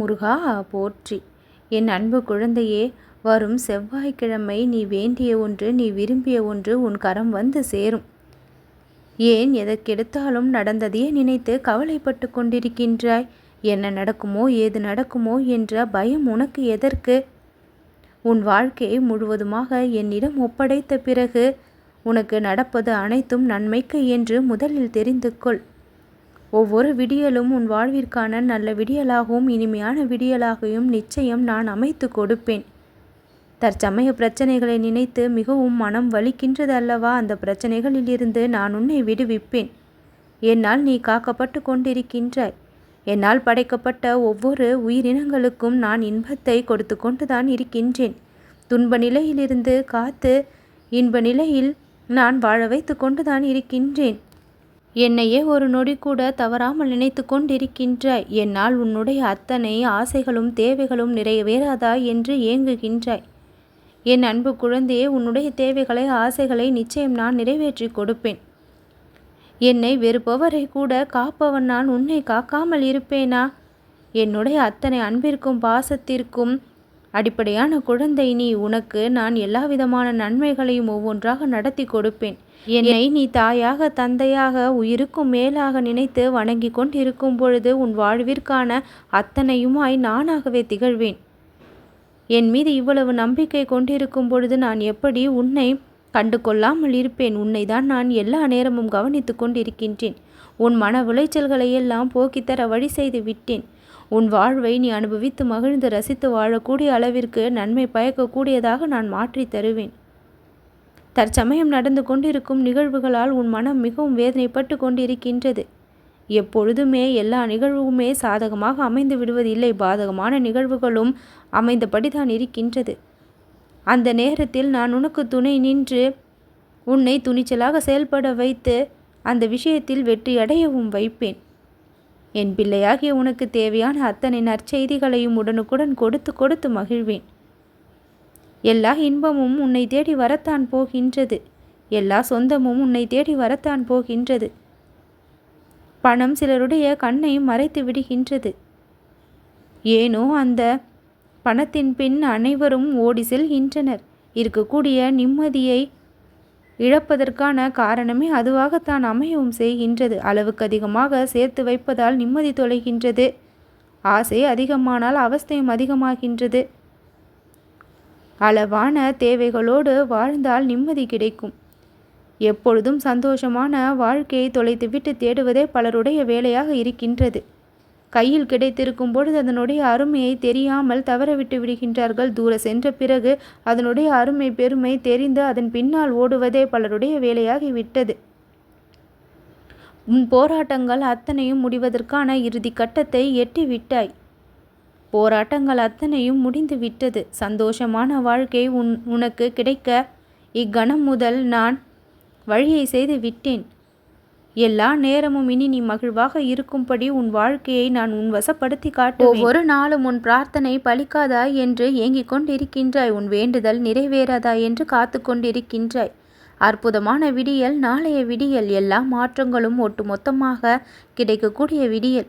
முருகா போற்றி. என் அன்பு குழந்தையே வரும் செவ்வாய்க்கிழமை நீ வேண்டிய ஒன்று நீ விரும்பிய ஒன்று உன் கரம் வந்து சேரும். ஏன் எதற்கெடுத்தாலும் நடந்ததையே நினைத்து கவலைப்பட்டு கொண்டிருக்கின்றாய்? என்ன நடக்குமோ ஏது நடக்குமோ என்ற பயம் உனக்கு எதற்கு? உன் வாழ்க்கையை முழுவதுமாக என்னிடம் ஒப்படைத்த பிறகு உனக்கு நடப்பது அனைத்தும் நன்மைக்கு என்று முதலில் தெரிந்து கொள். ஒவ்வொரு விடியலும் உன் வாழ்விற்கான நல்ல விடியலாகவும் இனிமையான விடியலாகவும் நிச்சயம் நான் அமைத்து கொடுப்பேன். தற்சமய பிரச்சனைகளை நினைத்து மிகவும் மனம் வலிக்கின்றது அல்லவா அந்த பிரச்சனைகளிலிருந்து நான் உன்னை விடுவிப்பேன். என்னால் நீ காக்கப்பட்டு கொண்டிருக்கின்றாய். என்னால் படைக்கப்பட்ட ஒவ்வொரு உயிரினங்களுக்கும் நான் இன்பத்தை கொடுத்து கொண்டுதான் இருக்கின்றேன். துன்ப நிலையிலிருந்து காத்து இன்ப நிலையில் நான் வாழ வைத்து கொண்டுதான் இருக்கின்றேன். என்னையே ஒரு நொடி கூட தவறாமல் நினைத்து கொண்டிருக்கின்றாய் என்னால் உன்னுடைய அத்தனை ஆசைகளும் தேவைகளும் நிறைவேறாதா என்று ஏங்குகின்றாய். என் அன்பு குழந்தையே உன்னுடைய தேவைகளை ஆசைகளை நிச்சயம் நான் நிறைவேற்றி கொடுப்பேன். என்னை வெறுப்பவரை கூட காப்பவன் நான் உன்னை காக்காமல் இருப்பேனா? என்னுடைய அத்தனை அன்பிற்கும் பாசத்திற்கும் அடிப்படையான குழந்தை நீ உனக்கு நான் எல்லாவிதமான நன்மைகளையும் ஒவ்வொன்றாக நடத்தி கொடுப்பேன். என்னை நீ தாயாக தந்தையாக உயிருக்கும் மேலாக நினைத்து வணங்கி கொண்டிருக்கும் பொழுது உன் வாழ்விற்கான அத்தனையுமாய் நானாகவே திகழ்வேன். என் மீது இவ்வளவு நம்பிக்கை கொண்டிருக்கும் பொழுது நான் எப்படி உன்னை கண்டு கொள்ளாமல் இருப்பேன்? உன்னை தான் நான் எல்லா நேரமும் கவனித்து கொண்டிருக்கின்றேன். உன் மன விளைச்சல்களை எல்லாம் போக்கித்தர வழி செய்து விட்டேன். உன் வாழ்வை நீ அனுபவித்து மகிழ்ந்து ரசித்து வாழக்கூடிய அளவிற்கு நன்மை பயக்கக்கூடியதாக நான் மாற்றி தருவேன். தற்சமயம் நடந்து கொண்டிருக்கும் நிகழ்வுகளால் உன் மனம் மிகவும் வேதனைப்பட்டு கொண்டிருக்கின்றது. எப்பொழுதுமே எல்லா நிகழ்வுமே சாதகமாக அமைந்து விடுவதில்லை. பாதகமான நிகழ்வுகளும் அமைந்தபடிதான் இருக்கின்றது. அந்த நேரத்தில் நான் உனக்கு துணை நின்று உன்னை துணிச்சலாக செயல்பட வைத்து அந்த விஷயத்தில் வெற்றியடையவும் வைப்பேன். என் பிள்ளையாகிய உனக்கு தேவையான அத்தனை நற்செய்திகளையும் உடனுக்குடன் கொடுத்து கொடுத்து மகிழ்வேன். எல்லா இன்பமும் உன்னை தேடி வரத்தான் போகின்றது. எல்லா சொந்தமும் உன்னை தேடி வரத்தான் போகின்றது. பணம் சிலருடைய கண்ணை மறைத்து விடுகின்றது. ஏனோ அந்த பணத்தின் பின் அனைவரும் ஓடி செல்கின்றனர். இருக்கக்கூடிய நிம்மதியை இழப்பதற்கான காரணமே அதுவாகத்தான் அமையவும் செய்கின்றது. அளவுக்கு அதிகமாக சேர்த்து வைப்பதால் நிம்மதி தொலைகின்றது. ஆசை அதிகமானால் அவஸ்தையும் அதிகமாகின்றது. அளவான தேவைகளோடு வாழ்ந்தால் நிம்மதி கிடைக்கும். எப்பொழுதும் சந்தோஷமான வாழ்க்கையை தொலைத்துவிட்டு தேடுவதே பலருடைய வேலையாக இருக்கின்றது. கையில் கிடைத்திருக்கும் பொழுது அதனுடைய அருமையை தெரியாமல் தவறவிட்டு விடுகின்றார்கள். தூர சென்ற பிறகு அதனுடைய அருமை பெருமை தெரிந்து அதன் பின்னால் ஓடுவதே பலருடைய வேலையாகி விட்டது உன் போராட்டங்கள் அத்தனையும் முடிவதற்கான இறுதி கட்டத்தை எட்டி விட்டாய் போராட்டங்கள் அத்தனையும் முடிந்து விட்டது சந்தோஷமான வாழ்க்கை உன் உனக்கு கிடைக்க இக்கணம் முதல் நான் வழியை செய்து விட்டேன். எல்லா நேரமும் இனி நீ மகிழ்வாக இருக்கும்படி உன் வாழ்க்கையை நான் உன் வசப்படுத்தி காட்டு ஒவ்வொரு நாளும் உன் பிரார்த்தனை பலிக்காதாய் என்று ஏங்கிக் கொண்டிருக்கின்றாய். உன் வேண்டுதல் நிறைவேறாதாய் என்று காத்து கொண்டிருக்கின்றாய். அற்புதமான விடியல் நாளைய விடியல் எல்லா மாற்றங்களும் ஒட்டுமொத்தமாக கிடைக்கக்கூடிய விடியல்.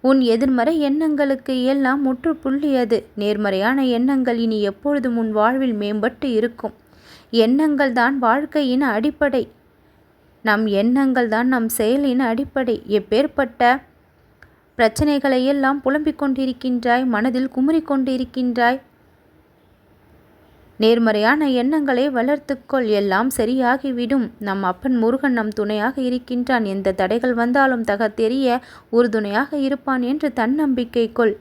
உன் எதிர்மறை எண்ணங்களுக்கு எல்லாம் முற்றுப்புள்ளியது. நேர்மறையான எண்ணங்கள் இனி எப்பொழுதும் உன் வாழ்வில் மேம்பட்டு இருக்கும். எண்ணங்கள் தான் வாழ்க்கையின் அடிப்படை. நம் எண்ணங்கள் தான் நம் செயலின் அடிப்படை. எப்பேற்பட்ட பிரச்சனைகளை எல்லாம் புலம்பிக் கொண்டிருக்கின்றாய் மனதில் குமுறி கொண்டிருக்கின்றாய் நேர்மறையான எண்ணங்களை வளர்த்துக்கொள் எல்லாம் சரியாகிவிடும். நம் அப்பன் முருகன் நம் துணையாக இருக்கின்றான். எந்த தடைகள் வந்தாலும் தக தெரிய உறுதுணையாக இருப்பான் என்று தன்னம்பிக்கை கொள்.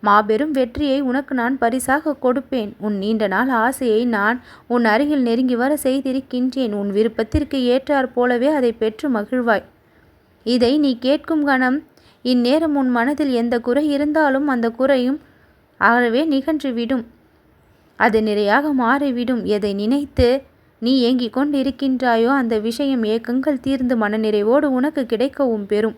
மாபெரும் வெற்றியை உனக்கு நான் பரிசாக கொடுப்பேன். உன் நீண்ட நாள் ஆசையை நான் உன் அருகில் நெருங்கி வர செய்திருக்கின்றேன். உன் விருப்பத்திற்கு ஏற்றாற் போலவே அதை பெற்று மகிழ்வாய். இதை நீ கேட்கும் கணம் இந்நேரம் உன் மனதில் எந்த குறை இருந்தாலும் அந்த குறையும் ஆகவே நிகன்றுவிடும் அது நிறையாக மாறிவிடும். எதை நினைத்து நீ ஏங்கிக் கொண்டிருக்கின்றாயோ அந்த விஷயம் ஏக்கங்கள் தீர்ந்து மனநிறைவோடு உனக்கு கிடைக்கவும் பெறும்.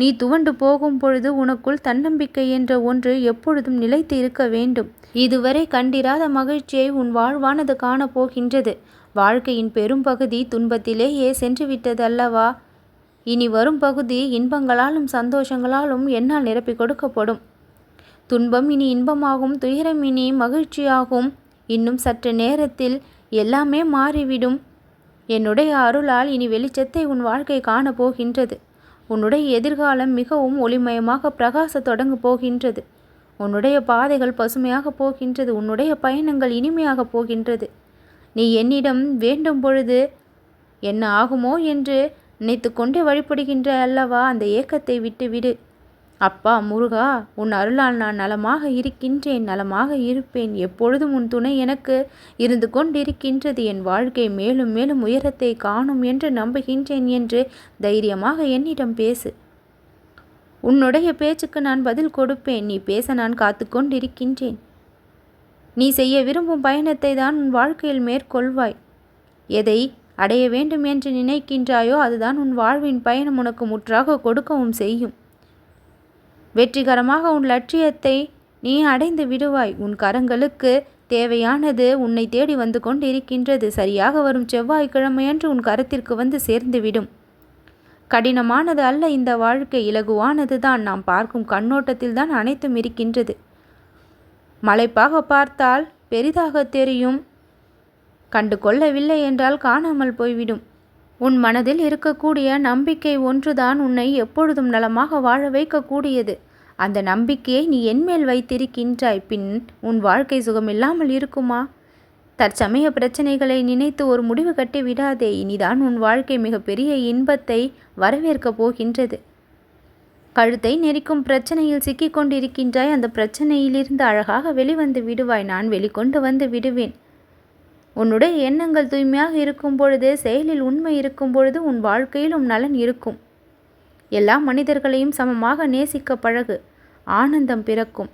நீ துவண்டு போகும் பொழுது உனக்குள் தன்னம்பிக்கை என்ற ஒன்று எப்பொழுதும் நிலைத்து இருக்க வேண்டும். இதுவரை கண்டிராத மகிழ்ச்சியை உன் வாழ்வானது காணப்போகின்றது. வாழ்க்கையின் பெரும்பகுதி துன்பத்திலேயே சென்றுவிட்டது அல்லவா இனி வரும் பகுதி இன்பங்களாலும் சந்தோஷங்களாலும் என்னால் நிரப்பி கொடுக்கப்படும். துன்பம் இனி இன்பமாகும் துயரம் இனி மகிழ்ச்சியாகும். இன்னும் சற்று நேரத்தில் எல்லாமே மாறிவிடும். என்னுடைய அருளால் இனி வெளிச்சத்தை உன் வாழ்க்கை காணப்போகின்றது. உன்னுடைய எதிர்காலம் மிகவும் ஒளிமயமாக பிரகாச தொடங்க போகின்றது. உன்னுடைய பாதைகள் பசுமையாக போகின்றது. உன்னுடைய பயணங்கள் இனிமையாக போகின்றது. நீ என்னிடம் வேண்டும் பொழுது என்ன ஆகுமோ என்று நினைத்து கொண்டே வழிபடுகின்ற அல்லவா? அந்த ஏக்கத்தை விட்டுவிடு. அப்பா முருகா உன் அருளால் நான் நலமாக இருக்கின்றேன் நலமாக இருப்பேன். எப்பொழுதும் உன் துணை எனக்கு இருந்து கொண்டிருக்கின்றது. என் வாழ்க்கை மேலும் மேலும் உயரத்தை காணும் என்று நம்புகின்றேன் என்று தைரியமாக என்னிடம் பேசு. உன்னுடைய பேச்சுக்கு நான் பதில் கொடுப்பேன். நீ பேச நான் காத்து கொண்டிருக்கின்றேன். நீ செய்ய விரும்பும் பயணத்தை தான் உன் வாழ்க்கையில் மேற்கொள்வாய். எதை அடைய வேண்டும் என்று நினைக்கின்றாயோ அதுதான் உன் வாழ்வின் பயணம் உனக்கு முற்றாக கொடுக்கவும் செய்யும். வெற்றிகரமாக உன் லட்சியத்தை நீ அடைந்து விடுவாய். உன் கரங்களுக்கு தேவையானது உன்னை தேடி வந்து கொண்டிருக்கின்றது. சரியாக வரும் செவ்வாய்க்கிழமையன்று உன் கரத்திற்கு வந்து சேர்ந்துவிடும். கடினமானது அல்ல இந்த வாழ்க்கை இலகுவானது தான் நாம் பார்க்கும் கண்ணோட்டத்தில் தான் அனைத்தும் இருக்கின்றது. மலைப்பாக பார்த்தால் பெரிதாக தெரியும். கண்டு கொள்ளவில்லை என்றால் காணாமல் போய்விடும். உன் மனதில் இருக்கக்கூடிய நம்பிக்கை ஒன்றுதான் உன்னை எப்பொழுதும் நலமாக வாழ வைக்கக்கூடியது. அந்த நம்பிக்கையை நீ என்மேல் வைத்திருக்கின்றாய். பின் உன் வாழ்க்கை சுகமில்லாமல் இருக்குமா? தற்சமய பிரச்சனைகளை நினைத்து ஒரு முடிவு கட்டி விடாதே. இனிதான் உன் வாழ்க்கை மிகப்பெரிய இன்பத்தை வரவேற்கப் போகின்றது. கழுத்தை நெரிக்கும் பிரச்சனையில் சிக்கிக் கொண்டிருக்கின்றாய் அந்த பிரச்சனையிலிருந்து அழகாக வெளிவந்து விடுவாய். நான் வெளிக்கொண்டு வந்து விடுவேன். உன்னுடைய எண்ணங்கள் தூய்மையாக இருக்கும் பொழுது செயலில் உண்மை இருக்கும் பொழுது உன் வாழ்க்கையிலும் நலன் இருக்கும். எல்லா மனிதர்களையும் சமமாக நேசிக்க பழகு. ஆனந்தம் பிறக்கும்.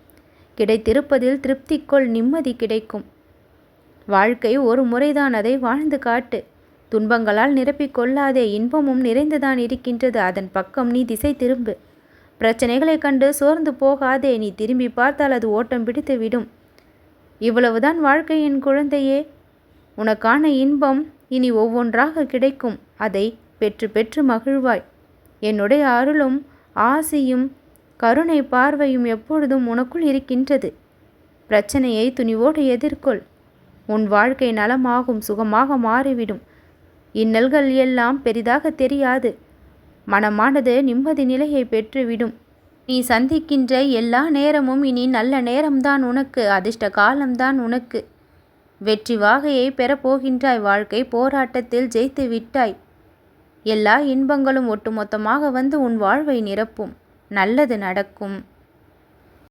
கிடைத்திருப்பதில் திருப்திக்குள் நிம்மதி கிடைக்கும். வாழ்க்கை ஒரு முறைதான் அதை வாழ்ந்து காட்டு. துன்பங்களால் நிரப்பிக் கொள்ளாதே இன்பமும் நிறைந்துதான் இருக்கின்றது. அதன் பக்கம் நீ திசை திரும்பு. பிரச்சனைகளைக் கண்டு சோர்ந்து போகாதே நீ திரும்பி பார்த்தால் அது ஓட்டம் பிடித்து விடும் இவ்வளவுதான் வாழ்க்கையின் குழந்தையே. உனக்கான இன்பம் இனி ஒவ்வொன்றாக கிடைக்கும். அதை பெற்று பெற்று மகிழ்வாய். என்னுடைய அருளும் ஆசியும் கருணை பார்வையும் எப்பொழுதும் உனக்குள் இருக்கின்றது. பிரச்சனையை துணிவோடு எதிர்கொள். உன் வாழ்க்கை நலமாகும் சுகமாக மாறிவிடும். இன்னல்கள் எல்லாம் பெரிதாக தெரியாது. மனமானது நிம்மதி நிலையை பெற்றுவிடும். நீ சந்திக்கின்ற எல்லா நேரமும் இனி நல்ல நேரம்தான் உனக்கு அதிர்ஷ்ட காலம்தான் உனக்கு. வெற்றி வாகையை பெறப்போகின்றாய் வாழ்க்கை போராட்டத்தில் ஜெயித்து விட்டாய். எல்லா இன்பங்களும் ஒட்டுமொத்தமாக வந்து உன் வாழ்வை நிரப்பும். நல்லது நடக்கும்.